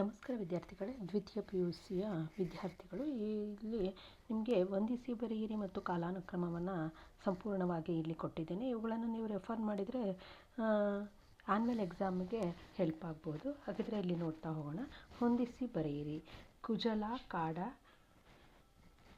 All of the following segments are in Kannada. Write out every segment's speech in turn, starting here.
ನಮಸ್ಕಾರ ವಿದ್ಯಾರ್ಥಿಗಳೇ, ದ್ವಿತೀಯ ಪಿ ಯು ಸಿಯ ವಿದ್ಯಾರ್ಥಿಗಳು, ಇಲ್ಲಿ ನಿಮಗೆ ವಂದಿಸಿ ಬರೆಯಿರಿ ಮತ್ತು ಕಾಲಾನುಕ್ರಮವನ್ನು ಸಂಪೂರ್ಣವಾಗಿ ಇಲ್ಲಿ ಕೊಟ್ಟಿದ್ದೇನೆ. ಇವುಗಳನ್ನು ನೀವು ರೆಫರ್ ಮಾಡಿದರೆ ಆ್ಯನ್ಯುವಲ್ ಎಕ್ಸಾಮ್ಗೆ ಹೆಲ್ಪ್ ಆಗ್ಬೋದು. ಹಾಗಿದ್ರೆ ಇಲ್ಲಿ ನೋಡ್ತಾ ಹೋಗೋಣ. ಹೊಂದಿಸಿ ಬರೆಯಿರಿ. ಕುಜಲ ಕಾಡ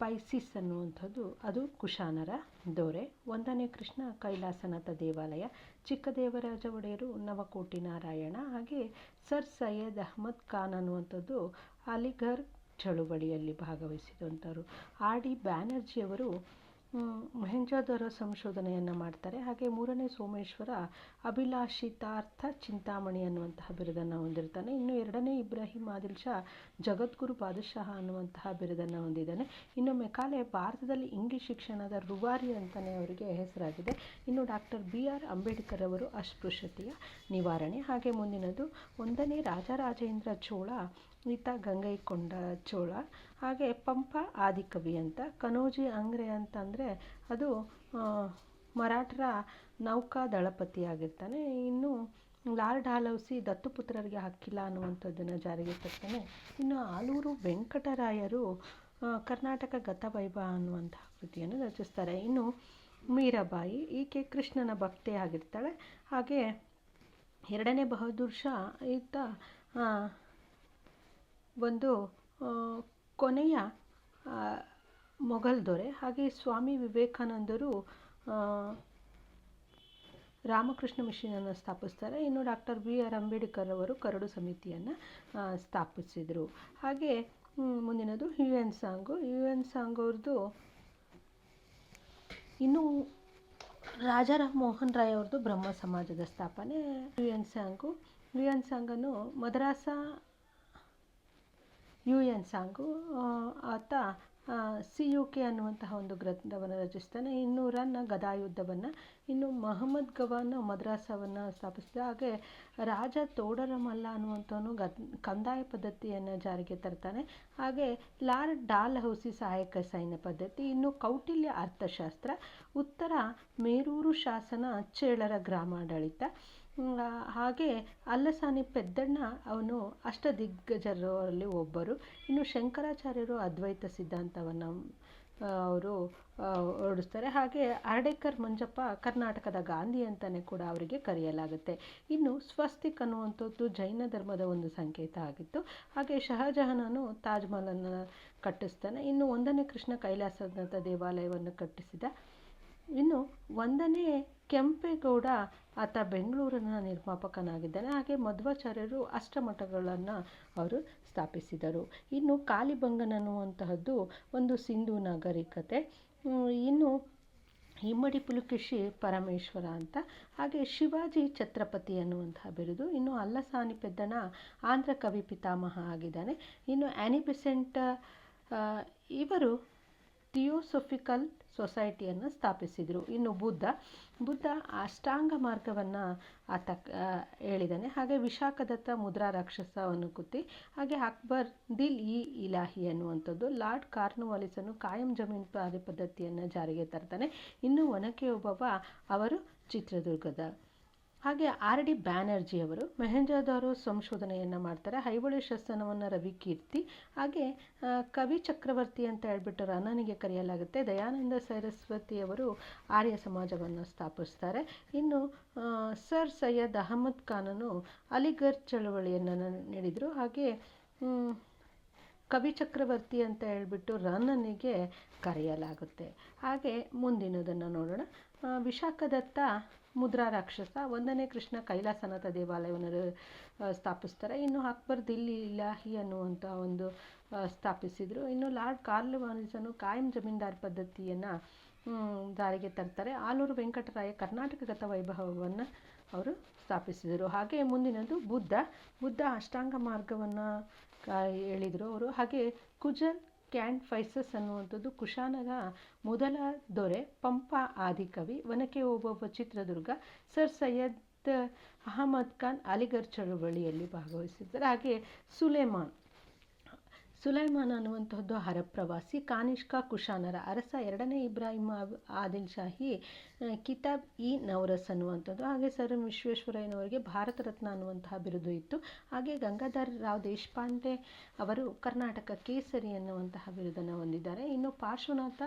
ಪೈಸಿಸ್ ಅನ್ನುವಂಥದ್ದು, ಅದು ಕುಶಾನರ ದೊರೆ. ಒಂದನೇ ಕೃಷ್ಣ ಕೈಲಾಸನಾಥ ದೇವಾಲಯ. ಚಿಕ್ಕದೇವರಾಜ ಒಡೆಯರು ನವಕೋಟಿ ನಾರಾಯಣ. ಹಾಗೆ ಸರ್ ಸೈಯದ್ ಅಹ್ಮದ್ ಖಾನ್ ಅನ್ನುವಂಥದ್ದು ಅಲಿಘರ್ ಚಳುವಳಿಯಲ್ಲಿ ಭಾಗವಹಿಸಿದಂಥವರು. ಆರ್ ಡಿ ಬ್ಯಾನರ್ಜಿಯವರು ಮೊಹೆಂಜೋದಾರೋ ಸಂಶೋಧನೆಯನ್ನು ಮಾಡ್ತಾರೆ. ಹಾಗೆ ಮೂರನೇ ಸೋಮೇಶ್ವರ ಅಭಿಲಾಷಿತಾರ್ಥ ಚಿಂತಾಮಣಿ ಅನ್ನುವಂತಹ ಬಿರುದನ್ನು ಹೊಂದಿರ್ತಾನೆ. ಇನ್ನು ಎರಡನೇ ಇಬ್ರಾಹಿಂ ಆದಿಲ್ ಶಾ ಜಗದ್ಗುರು ಬಾದಶಾಹ ಅನ್ನುವಂತಹ ಬಿರುದನ್ನು ಹೊಂದಿದ್ದಾನೆ. ಇನ್ನು ಮೆಕಾಲೆ ಭಾರತದಲ್ಲಿ ಇಂಗ್ಲಿಷ್ ಶಿಕ್ಷಣದ ರುವಾರಿ ಅಂತಲೇ ಅವರಿಗೆ ಹೆಸರಾಗಿದೆ. ಇನ್ನು ಡಾಕ್ಟರ್ ಬಿ ಆರ್ ಅಂಬೇಡ್ಕರ್ ಅವರು ಅಸ್ಪೃಶ್ಯತೆಯ ನಿವಾರಣೆ. ಹಾಗೆ ಮುಂದಿನದು, ಒಂದನೇ ರಾಜರಾಜೇಂದ್ರ ಚೋಳ ಈತ ಗಂಗೈಕೊಂಡ ಚೋಳ, ಹಾಗೆ ಪಂಪ ಆದಿಕವಿ ಅಂತ, ಕನೋಜಿ ಅಂಗ್ರೆ ಅಂತಂದರೆ ಅದು ಮರಾಠರ ನೌಕಾ ದಳಪತಿ ಆಗಿರ್ತಾನೆ ಇನ್ನು ಲಾರ್ಡ್ ಹಾಲೌಸಿ ದತ್ತುಪುತ್ರರಿಗೆ ಹಕ್ಕಿಲ್ಲ ಅನ್ನುವಂಥದ್ದನ್ನು ಜಾರಿಗೆ ತರ್ತಾನೆ. ಇನ್ನು ಆಲೂರು ವೆಂಕಟರಾಯರು ಕರ್ನಾಟಕ ಗತವೈಭ ಅನ್ನುವಂಥ ಕೃತಿಯನ್ನು ರಚಿಸ್ತಾರೆ. ಇನ್ನು ಮೀರಾಬಾಯಿ, ಈಕೆ ಕೃಷ್ಣನ ಭಕ್ತೆ ಆಗಿರ್ತಾಳೆ. ಹಾಗೆ ಎರಡನೇ ಬಹದ್ದೂರ್ ಶಾ ಈತ ಒಂದು ಕೊನೆಯ ಮೊಘಲ್ ದೊರೆ. ಹಾಗೆ ಸ್ವಾಮಿ ವಿವೇಕಾನಂದರು ರಾಮಕೃಷ್ಣ ಮಿಷನನ್ನು ಸ್ಥಾಪಿಸ್ತಾರೆ. ಇನ್ನು ಡಾಕ್ಟರ್ ಬಿ ಆರ್ ಅಂಬೇಡ್ಕರ್ ಅವರು ಕರಡು ಸಮಿತಿಯನ್ನು ಸ್ಥಾಪಿಸಿದರು. ಹಾಗೆ ಮುಂದಿನದು U N song. U N song ಅವ್ರದ್ದು ಇನ್ನು ರಾಜಾರಾಮ್ ಮೋಹನ್ ರಾಯ್ ಅವ್ರದ್ದು ಬ್ರಹ್ಮ ಸಮಾಜದ ಸ್ಥಾಪನೆ. U N song. ಯು ಎನ್ ಸಾಂಗನ್ನು ಮದ್ರಾಸ ಯು ಎನ್ ಸಾಂಗು ಆತ ಸಿ ಯು ಕೆ ಅನ್ನುವಂತಹ ಒಂದು ಗ್ರಂಥವನ್ನು ರಚಿಸ್ತಾನೆ. ಇನ್ನು ರನ್ನ ಗದಾಯುದ್ಧವನ್ನು, ಇನ್ನು ಮಹಮ್ಮದ್ ಗವಾನ್ ಮದ್ರಾಸವನ್ನು ಸ್ಥಾಪಿಸಿದ ಹಾಗೆ ರಾಜ ತೋಡರಮಲ್ಲ ಅನ್ನುವಂಥವನು ಕಂದಾಯ ಪದ್ಧತಿಯನ್ನು ಜಾರಿಗೆ ತರ್ತಾನೆ. ಹಾಗೆ ಲಾರ್ಡ್ ಡಾಲ್ ಹೌಸಿ ಸಹಾಯಕ ಸೈನ್ಯ ಪದ್ಧತಿ, ಇನ್ನು ಕೌಟಿಲ್ಯ ಅರ್ಥಶಾಸ್ತ್ರ, ಉತ್ತರ ಮೇರೂರು ಶಾಸನ ಚೇಳರ ಗ್ರಾಮಾಡಳಿತ ಹಾಗೆ ಅಲ್ಲಸಾನಿ ಪೆದ್ದಣ್ಣ, ಅವನು ಅಷ್ಟದಿಗ್ಗಜರಲ್ಲಿ ಒಬ್ಬರು. ಇನ್ನು ಶಂಕರಾಚಾರ್ಯರು ಅದ್ವೈತ ಸಿದ್ಧಾಂತವನ್ನು ಅವರು ಓಡಿಸ್ತಾರೆ ಹಾಗೆ ಅರ್ಡೇಕರ್ ಮಂಜಪ್ಪ ಕರ್ನಾಟಕದ ಗಾಂಧಿ ಅಂತಲೇ ಕೂಡ ಅವರಿಗೆ ಕರೆಯಲಾಗುತ್ತೆ. ಇನ್ನು ಸ್ವಸ್ತಿಕ್ ಅನ್ನುವಂಥದ್ದು ಜೈನ ಧರ್ಮದ ಒಂದು ಸಂಕೇತ ಆಗಿತ್ತು. ಹಾಗೆ ಶಹಜಹಾನನು ತಾಜ್ಮಹಲನ್ನು ಕಟ್ಟಿಸ್ತಾನೆ. ಇನ್ನು ಒಂದನೇ ಕೃಷ್ಣ ಕೈಲಾಸನಾಥ ದೇವಾಲಯವನ್ನು ಕಟ್ಟಿಸಿದ ಇನ್ನು ಒಂದನೇ ಕೆಂಪೇಗೌಡ, ಆತ ಬೆಂಗಳೂರಿನ ನಿರ್ಮಾಪಕನಾಗಿದ್ದಾನೆ ಹಾಗೆ ಮಧ್ವಾಚಾರ್ಯರು ಅಷ್ಟಮಠಗಳನ್ನು ಅವರು ಸ್ಥಾಪಿಸಿದರು. ಇನ್ನು ಕಾಲಿಬಂಗನ್ ಅನ್ನುವಂತಹದ್ದು ಒಂದು ಸಿಂಧು ನಾಗರಿಕತೆ. ಇನ್ನು ಇಮ್ಮಡಿ ಪುಲಕೇಶಿ ಪರಮೇಶ್ವರ ಅಂತ. ಹಾಗೆ ಶಿವಾಜಿ ಛತ್ರಪತಿ ಅನ್ನುವಂತಹ ಬಿರುದು. ಇನ್ನು ಅಲ್ಲಸಾನಿ ಪೆದ್ದಣ ಆಂಧ್ರ ಕವಿ ಪಿತಾಮಹ ಆಗಿದ್ದಾನೆ. ಇನ್ನು ಆ್ಯನಿಬೆಸೆಂಟ್ ಇವರು ಥಿಯೋಸೊಫಿಕಲ್ ಸೊಸೈಟಿಯನ್ನು ಸ್ಥಾಪಿಸಿದರು. ಇನ್ನು ಬುದ್ಧ ಬುದ್ಧ ಅಷ್ಟಾಂಗ ಮಾರ್ಗವನ್ನು ಆತ ಹೇಳಿದ್ದಾನೆ ಹಾಗೆ ವಿಶಾಖದತ್ತ ಮುದ್ರಾ ರಾಕ್ಷಸವನ್ನು ಕುತ್ತಿ, ಹಾಗೆ ಅಕ್ಬರ್ ದಿಲ್ ಇ ಇಲಾಹಿ ಅನ್ನುವಂಥದ್ದು ಲಾರ್ಡ್ ಕಾರ್ನುವಾಲಿಸನ್ನು ಕಾಯಂ ಜಮೀನ್ ಪಾದೆ ಪದ್ಧತಿಯನ್ನು ಜಾರಿಗೆ ತರ್ತಾನೆ ಇನ್ನು ಒನಕೆ ಒಬ್ಬವ ಅವರು ಚಿತ್ರದುರ್ಗದ ಹಾಗೆ ಆರ್ ಡಿ ಬ್ಯಾನರ್ಜಿ ಅವರು ಮೆಹೆಂಜೋದಾರೋ ಸಂಶೋಧನೆಯನ್ನು ಮಾಡ್ತಾರೆ. ಐಹೊಳೆ ಶಾಸನವನ್ನು ರವಿಕೀರ್ತಿ ಹಾಗೆ ಕವಿ ಚಕ್ರವರ್ತಿ ಅಂತ ಹೇಳ್ಬಿಟ್ಟು ರನ್ನನಿಗೆ ಕರೆಯಲಾಗುತ್ತೆ. ದಯಾನಂದ ಸರಸ್ವತಿಯವರು ಆರ್ಯ ಸಮಾಜವನ್ನು ಸ್ಥಾಪಿಸ್ತಾರೆ. ಇನ್ನು ಸರ್ ಸೈಯದ್ ಅಹಮದ್ ಖಾನನು ಅಲಿಘರ್ ಚಳವಳಿಯನ್ನು ನೀಡಿದರು. ಹಾಗೆ ಕವಿ ಚಕ್ರವರ್ತಿ ಅಂತ ಹೇಳಿಬಿಟ್ಟು ರನ್ನನಿಗೆ ಕರೆಯಲಾಗುತ್ತೆ. ಹಾಗೆ ಮುಂದಿನದನ್ನು ನೋಡೋಣ. ವಿಶಾಖದತ್ತ ಮುದ್ರಾ ರಾಕ್ಷಸ, ಒಂದನೇ ಕೃಷ್ಣ ಕೈಲಾಸನಾಥ ದೇವಾಲಯವನ್ನು ಸ್ಥಾಪಿಸ್ತಾರೆ. ಇನ್ನು ಅಕ್ಬರ್ ದಿಲ್ಲಿ ಇಲಾಹಿ ಅನ್ನುವಂಥ ಒಂದು ಸ್ಥಾಪಿಸಿದರು. ಇನ್ನು ಲಾರ್ಡ್ ಕಾರ್ಲ್ ಕಾರ್ಲ್ವಾನಿಸನು ಕಾಯಂ ಜಮೀನ್ದಾರ್ ಪದ್ಧತಿಯನ್ನು ಜಾರಿಗೆ ತರ್ತಾರೆ. ಆಲೂರು ವೆಂಕಟರಾಯ ಕರ್ನಾಟಕ ಗತ ವೈಭವವನ್ನು ಅವರು ಸ್ಥಾಪಿಸಿದರು. ಹಾಗೆ ಮುಂದಿನದು ಬುದ್ಧ. ಬುದ್ಧ ಅಷ್ಟಾಂಗ ಮಾರ್ಗವನ್ನು ಹೇಳಿದರು ಅವರು. ಹಾಗೆ ಕುಜಲ್ ಕ್ಯಾಂಡ್ ಫೈಸಸ್ ಅನ್ನುವಂಥದ್ದು ಕುಶಾನರ ಮೊದಲ ದೊರೆ, ಪಂಪ ಆದಿಕವಿ ಒನಕೆ ಒಬ್ಬೊಬ್ಬ ಚಿತ್ರದುರ್ಗ, ಸರ್ ಸೈಯದ್ ಅಹಮದ್ ಖಾನ್ ಅಲಿಗರ್ ಚಳುವಳಿಯಲ್ಲಿ ಭಾಗವಹಿಸಿದ್ದಾರೆ. ಹಾಗೆ ಸುಲೇಮಾನ್ ಸುಲೈಮಾನ್ ಅನ್ನುವಂತಹದ್ದು ಹರಪ್ರವಾಸಿ. ಕಾನಿಷ್ಕ ಕುಶಾನರ ಅರಸ ಎರಡನೇ ಇಬ್ರಾಹಿಂ ಆದಿಲ್ ಶಾಹಿ ಕಿತಾಬ್ ಇ ನವರಸ್ ಅನ್ನುವಂಥದ್ದು ಹಾಗೆ ಸರ್ ವಿಶ್ವೇಶ್ವರಯ್ಯನವರಿಗೆ ಭಾರತ ರತ್ನ ಅನ್ನುವಂತಹ ಬಿರುದು ಇತ್ತು. ಹಾಗೆ ಗಂಗಾಧರ್ ರಾವ್ ದೇಶಪಾಂಡೆ ಅವರು ಕರ್ನಾಟಕ ಕೇಸರಿ ಅನ್ನುವಂತಹ ಬಿರುದನ್ನು ಹೊಂದಿದ್ದಾರೆ. ಇನ್ನು ಪಾರ್ಶ್ವನಾಥ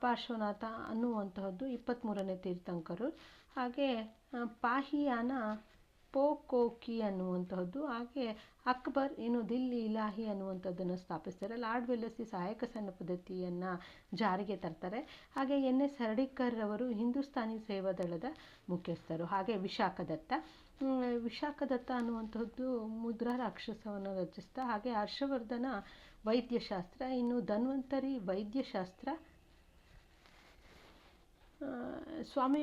ಪಾರ್ಶ್ವನಾಥ ಅನ್ನುವಂತಹದ್ದು ಇಪ್ಪತ್ತ್ಮೂರನೇ ತೀರ್ಥಂಕರು. ಹಾಗೆ ಪಾಹಿಯಾನ ಪೋಕೋಕಿ ಅನ್ನುವಂತಹದ್ದು, ಹಾಗೆ ಅಕ್ಬರ್ ಇನ್ನು ದಿಲ್ಲಿ ಇಲಾಹಿ ಅನ್ನುವಂಥದ್ದನ್ನು ಸ್ಥಾಪಿಸ್ತಾರೆ. ಲಾರ್ಡ್ ವೆಲ್ಲಸಿ ಸಹಾಯಕ ಸಣ್ಣ ಪದ್ಧತಿಯನ್ನು ಜಾರಿಗೆ ತರ್ತಾರೆ. ಹಾಗೆ ಎನ್ ಎಸ್ ಹರ್ಡಿಕರ್ ಅವರು ಹಿಂದೂಸ್ತಾನಿ ಸೇವಾದಳದ ಮುಖ್ಯಸ್ಥರು. ಹಾಗೆ ವಿಶಾಖದತ್ತ. ವಿಶಾಖದತ್ತ ಅನ್ನುವಂಥದ್ದು ಮುದ್ರಾ ರಾಕ್ಷಸವನ್ನು ರಚಿಸ್ತಾ, ಹಾಗೆ ಹರ್ಷವರ್ಧನ ವೈದ್ಯಶಾಸ್ತ್ರ, ಇನ್ನು ಧನ್ವಂತರಿ ವೈದ್ಯಶಾಸ್ತ್ರ ಸ್ವಾಮಿ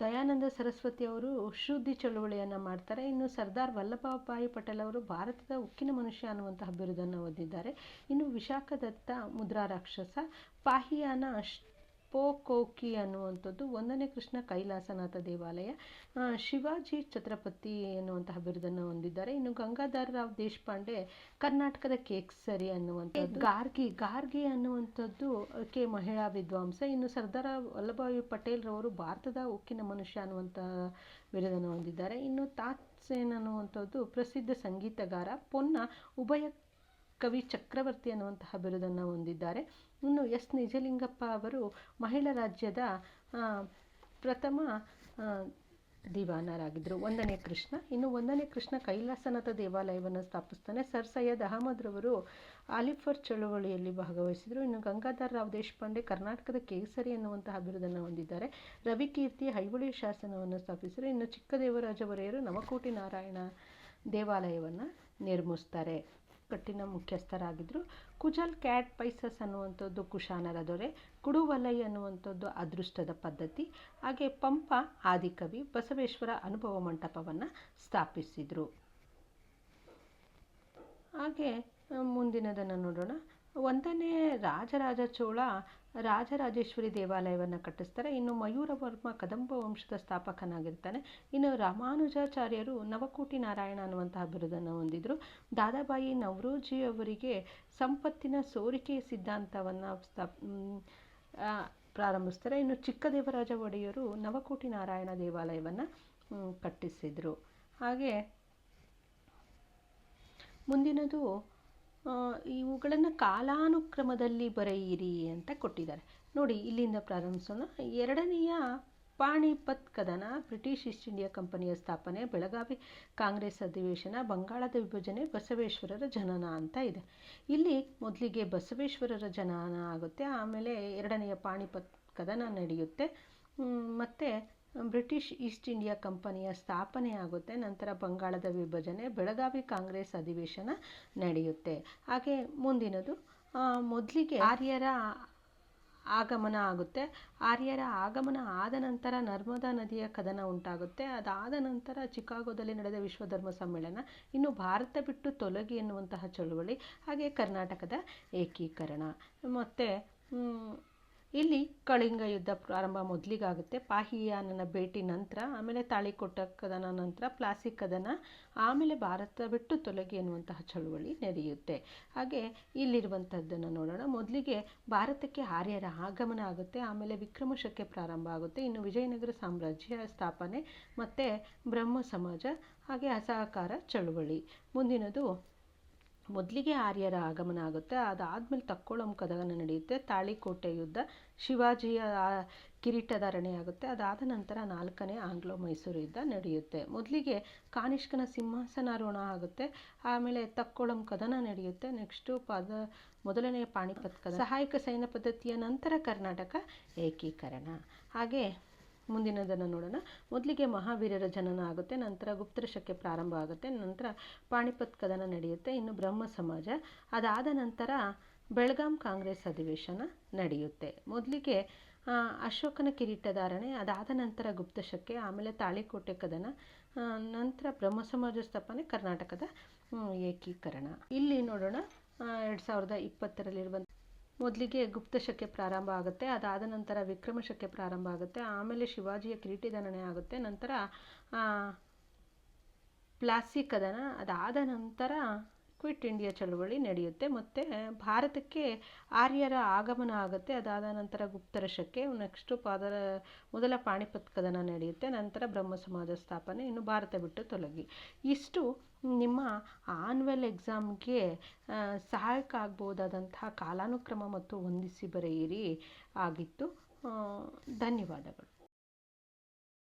ದಯಾನಂದ ಸರಸ್ವತಿ ಅವರು ಶುದ್ಧಿ ಚಳುವಳಿಯನ್ನು ಮಾಡ್ತಾರೆ. ಇನ್ನು ಸರ್ದಾರ್ ವಲ್ಲಭಭಾಯಿ ಪಟೇಲ್ ಅವರು ಭಾರತದ ಉಕ್ಕಿನ ಮನುಷ್ಯ ಅನ್ನುವಂತಹ ಬಿರುದನ್ನು ಹೊಂದಿದ್ದಾರೆ ಇನ್ನು ವಿಶಾಖದತ್ತ ಮುದ್ರಾ ರಾಕ್ಷಸ, ಪಾಹಿಯಾನ ಪೋಕೋಕಿ ಅನ್ನುವಂಥದ್ದು ಒಂದನೇ ಕೃಷ್ಣ ಕೈಲಾಸನಾಥ ದೇವಾಲಯ. ಶಿವಾಜಿ ಛತ್ರಪತಿ ಎನ್ನುವಂತಹ ಬಿರುದನ್ನು ಹೊಂದಿದ್ದಾರೆ. ಇನ್ನು ಗಂಗಾಧರ ರಾವ್ ದೇಶಪಾಂಡೆ ಕರ್ನಾಟಕದ ಕೇಕ್ಸರಿ ಅನ್ನುವಂಥದ್ದು. ಗಾರ್ಗಿ. ಗಾರ್ಗಿ ಅನ್ನುವಂಥದ್ದು ಕೆ ಮಹಿಳಾ ವಿದ್ವಾಂಸ. ಇನ್ನು ಸರ್ದಾರ ವಲ್ಲಭಾಯಿ ಪಟೇಲ್ ರವರು ಭಾರತದ ಉಕ್ಕಿನ ಮನುಷ್ಯ ಅನ್ನುವಂತಹ ಬಿರುದನ್ನು ಹೊಂದಿದ್ದಾರೆ. ಇನ್ನು ತಾತ್ಸೇನ್ ಅನ್ನುವಂಥದ್ದು ಪ್ರಸಿದ್ಧ ಸಂಗೀತಗಾರ ಪೊನ್ನ ಉಭಯ ಕವಿ ಚಕ್ರವರ್ತಿ ಅನ್ನುವಂತಹ ಬಿರುದನ್ನು ಹೊಂದಿದ್ದಾರೆ. ಇನ್ನು ಎಸ್ ನಿಜಲಿಂಗಪ್ಪ ಅವರು ಮಹಿಳಾ ರಾಜ್ಯದ ಪ್ರಥಮ ದಿವಾನರಾಗಿದ್ದರು ಒಂದನೇ ಕೃಷ್ಣ. ಇನ್ನು ಒಂದನೇ ಕೃಷ್ಣ ಕೈಲಾಸನಾಥ ದೇವಾಲಯವನ್ನು ಸ್ಥಾಪಿಸ್ತಾನೆ. ಸರ್ ಸೈಯದ್ ಅಹಮದ್ ರವರು ಆಲಿಫರ್ ಚಳುವಳಿಯಲ್ಲಿ ಭಾಗವಹಿಸಿದರು. ಇನ್ನು ಗಂಗಾಧರ ರಾವ್ ದೇಶಪಾಂಡೆ ಕರ್ನಾಟಕದ ಕೇಸರಿ ಎನ್ನುವಂತಹ ಬಿರುದನ್ನು ಹೊಂದಿದ್ದಾರೆ. ರವಿಕೀರ್ತಿ ಐಹೊಳೆ ಶಾಸನವನ್ನು ಸ್ಥಾಪಿಸಿದರು. ಇನ್ನು ಚಿಕ್ಕದೇವರಾಜ ಒರೆಯರು ನವಕೋಟಿ ನಾರಾಯಣ ದೇವಾಲಯವನ್ನು ನಿರ್ಮಿಸ್ತಾರೆ. ಕಟ್ಟಿನ ಮುಖ್ಯಸ್ಥರಾಗಿದ್ದರು ಕುಜಲ್ ಕ್ಯಾಟ್ ಪೈಸಸ್ ಅನ್ನುವಂಥದ್ದು ಕುಶಾನರ ದೊರೆ, ಕುಡುವಲೈ ಅನ್ನುವಂಥದ್ದು ಅದೃಷ್ಟದ ಪದ್ಧತಿ. ಹಾಗೆ ಪಂಪ ಆದಿಕವಿ ಬಸವೇಶ್ವರ ಅನುಭವ ಮಂಟಪವನ್ನು ಸ್ಥಾಪಿಸಿದರು. ಹಾಗೆ ಮುಂದಿನದನ್ನು ನೋಡೋಣ. ಒಂದನೇ ರಾಜರಾಜ ಚೋಳ ರಾಜರಾಜೇಶ್ವರಿ ದೇವಾಲಯವನ್ನು ಕಟ್ಟಿಸ್ತಾರೆ. ಇನ್ನು ಮಯೂರವರ್ಮ ಕದಂಬ ವಂಶದ ಸ್ಥಾಪಕನಾಗಿರ್ತಾನೆ. ಇನ್ನು ರಾಮಾನುಜಾಚಾರ್ಯರು ನವಕೋಟಿ ನಾರಾಯಣ ಅನ್ನುವಂತಹ ಬಿರುದನ್ನು ಹೊಂದಿದ್ರು. ದಾದಾಬಾಯಿ ನವರೋಜಿ ಅವರಿಗೆ ಸಂಪತ್ತಿನ ಸೋರಿಕೆ ಸಿದ್ಧಾಂತವನ್ನು ಸ್ಥಾಪ್ ಪ್ರಾರಂಭಿಸ್ತಾರೆ. ಇನ್ನು ಚಿಕ್ಕದೇವರಾಜ ಒಡೆಯರು ನವಕೋಟಿ ನಾರಾಯಣ ದೇವಾಲಯವನ್ನು ಕಟ್ಟಿಸಿದರು. ಹಾಗೆ ಮುಂದಿನದು ಇವುಗಳನ್ನು ಕಾಲಾನುಕ್ರಮದಲ್ಲಿ ಬರೆಯಿರಿ ಅಂತ ಕೊಟ್ಟಿದ್ದಾರೆ. ನೋಡಿ, ಇಲ್ಲಿಂದ ಪ್ರಾರಂಭಿಸೋಣ. ಎರಡನೆಯ ಪಾಣಿಪತ್ ಕದನ, ಬ್ರಿಟಿಷ್ ಈಸ್ಟ್ ಇಂಡಿಯಾ ಕಂಪನಿಯ ಸ್ಥಾಪನೆ, ಬೆಳಗಾವಿ ಕಾಂಗ್ರೆಸ್ ಅಧಿವೇಶನ, ಬಂಗಾಳದ ವಿಭಜನೆ, ಬಸವೇಶ್ವರರ ಜನನ ಅಂತ ಇದೆ. ಇಲ್ಲಿ ಮೊದಲಿಗೆ ಬಸವೇಶ್ವರರ ಜನನ ಆಗುತ್ತೆ, ಆಮೇಲೆ ಎರಡನೆಯ ಪಾಣಿಪತ್ ಕದನ ನಡೆಯುತ್ತೆ. ಮತ್ತು ಬ್ರಿಟಿಷ್ ಈಸ್ಟ್ ಇಂಡಿಯಾ ಕಂಪನಿಯ ಸ್ಥಾಪನೆ ಆಗುತ್ತೆ, ನಂತರ ಬಂಗಾಳದ ವಿಭಜನೆ, ಬೆಳಗಾವಿ ಕಾಂಗ್ರೆಸ್ ಅಧಿವೇಶನ ನಡೆಯುತ್ತೆ. ಹಾಗೆ ಮುಂದಿನದು ಮೊದಲಿಗೆ ಆರ್ಯರ ಆಗಮನ ಆಗುತ್ತೆ. ಆರ್ಯರ ಆಗಮನ ಆದ ನಂತರ ನರ್ಮದಾ ನದಿಯ ಕದನ ಉಂಟಾಗುತ್ತೆ. ಅದಾದ ನಂತರ ಚಿಕಾಗೋದಲ್ಲಿ ನಡೆದ ವಿಶ್ವ ಧರ್ಮ ಸಮ್ಮೇಳನ, ಇನ್ನು ಭಾರತ ಬಿಟ್ಟು ತೊಲಗಿ ಎನ್ನುವಂತಹ ಚಳುವಳಿ, ಹಾಗೆ ಕರ್ನಾಟಕದ ಏಕೀಕರಣ. ಮತ್ತು ಇಲ್ಲಿ ಕಳಿಂಗ ಯುದ್ಧ ಪ್ರಾರಂಭ ಮೊದಲಿಗಾಗುತ್ತೆ. ಪಾಹಿಯಾನನ ಭೇಟಿ ನಂತರ, ಆಮೇಲೆ ತಾಳಿಕೊಟ್ಟ ಕದನ ನಂತರ, ಪ್ಲಾಸಿ ಕದನ, ಆಮೇಲೆ ಭಾರತ ಬಿಟ್ಟು ತೊಲಗಿ ಎನ್ನುವಂತಹ ಚಳುವಳಿ ನಡೆಯುತ್ತೆ ಹಾಗೆ ಇಲ್ಲಿರುವಂಥದ್ದನ್ನು ನೋಡೋಣ. ಮೊದಲಿಗೆ ಭಾರತಕ್ಕೆ ಆರ್ಯರ ಆಗಮನ ಆಗುತ್ತೆ, ಆಮೇಲೆ ವಿಕ್ರಮಶಕ್ಕೆ ಪ್ರಾರಂಭ ಆಗುತ್ತೆ. ಇನ್ನು ವಿಜಯನಗರ ಸಾಮ್ರಾಜ್ಯ ಸ್ಥಾಪನೆ, ಮತ್ತು ಬ್ರಹ್ಮ ಸಮಾಜ, ಹಾಗೆ ಅಸಹಕಾರ ಚಳುವಳಿ. ಮುಂದಿನದು ಮೊದಲಿಗೆ ಆರ್ಯರ ಆಗಮನ ಆಗುತ್ತೆ. ಅದಾದಮೇಲೆ ತಕ್ಕೊಳಂ ಕದನ ನಡೆಯುತ್ತೆ. ತಾಳಿಕೋಟೆ ಯುದ್ಧ ಶಿವಾಜಿಯ ಕಿರೀಟಧಾರಣೆ ಆಗುತ್ತೆ. ಅದಾದ ನಂತರ ನಾಲ್ಕನೇ ಆಂಗ್ಲೋ ಮೈಸೂರು ಯುದ್ಧ ನಡೆಯುತ್ತೆ. ಮೊದಲಿಗೆ ಕಾನಿಷ್ಕನ ಸಿಂಹಾಸನಾರೋಹಣ ಆಗುತ್ತೆ. ಆಮೇಲೆ ತಕ್ಕೊಳಂ ಕದನ ನಡೆಯುತ್ತೆ. ನೆಕ್ಸ್ಟು ಪದ, ಮೊದಲನೆಯ ಪಾಣಿಪತ್ ಕದನ. ಸಹಾಯಕ ಸೈನ್ಯ ಪದ್ಧತಿಯ ನಂತರ ಕರ್ನಾಟಕ ಏಕೀಕರಣ. ಹಾಗೆ ಮುಂದಿನದನ್ನು ನೋಡೋಣ. ಮೊದಲಿಗೆ ಮಹಾವೀರರ ಜನನ ಆಗುತ್ತೆ, ನಂತರ ಗುಪ್ತರ ಪ್ರಾರಂಭ ಆಗುತ್ತೆ, ನಂತರ ಪಾಣಿಪತ್ ಕದನ ನಡೆಯುತ್ತೆ, ಇನ್ನು ಬ್ರಹ್ಮ ಸಮಾಜ. ಅದಾದ ನಂತರ ಬೆಳಗಾಂ ಕಾಂಗ್ರೆಸ್ ಅಧಿವೇಶನ ನಡೆಯುತ್ತೆ. ಮೊದಲಿಗೆ ಅಶೋಕನ ಕಿರೀಟಧಾರಣೆ ಅದಾದ ನಂತರ ಗುಪ್ತಶಕ್ಕೆ ಶಕೆ ಆಮೇಲೆ ತಾಳಿಕೋಟೆ ಕದನ ನಂತರ ಬ್ರಹ್ಮ ಸಮಾಜ ಸ್ಥಾಪನೆ, ಕರ್ನಾಟಕದ ಏಕೀಕರಣ. ಇಲ್ಲಿ ನೋಡೋಣ ಎರಡು ಸಾವಿರದ ಇಪ್ಪತ್ತರಲ್ಲಿರುವಂಥ ಮೊದಲಿಗೆ ಗುಪ್ತ ಶಕೆ ಪ್ರಾರಂಭ ಆಗುತ್ತೆ, ಅದಾದ ನಂತರ ವಿಕ್ರಮ ಶಕೆ ಪ್ರಾರಂಭ ಆಗುತ್ತೆ, ಆಮೇಲೆ ಶಿವಾಜಿಯ ಕಿರೀಟಿಧಾರಣೆ ಆಗುತ್ತೆ, ನಂತರ ಪ್ಲಾಸಿ ಕದನ ಅದಾದ ನಂತರ ಕ್ವಿಟ್ ಇಂಡಿಯಾ ಚಳವಳಿ ನಡೆಯುತ್ತೆ. ಮತ್ತು ಭಾರತಕ್ಕೆ ಆರ್ಯರ ಆಗಮನ ಆಗುತ್ತೆ. ಅದಾದ ನಂತರ ಗುಪ್ತರ ಶಕೆ ನೆಕ್ಸ್ಟು ಪಾದರ, ಮೊದಲ ಪಾಣಿಪತ್ ಕದನ ನಡೆಯುತ್ತೆ. ನಂತರ ಬ್ರಹ್ಮ ಸಮಾಜ ಸ್ಥಾಪನೆ, ಇನ್ನು ಭಾರತ ಬಿಟ್ಟು ತೊಲಗಿ. ಇಷ್ಟು ನಿಮ್ಮ ಆನ್ವೆಲ್ ಎಕ್ಸಾಮ್ಗೆ ಸಹಾಯಕ ಆಗ್ಬೋದಾದಂತಹ ಕಾಲಾನುಕ್ರಮ ಮತ್ತು ಹೊಂದಿಸಿ ಬರೆಯಿರಿ. ಆಗಿತ್ತು. ಧನ್ಯವಾದಗಳು.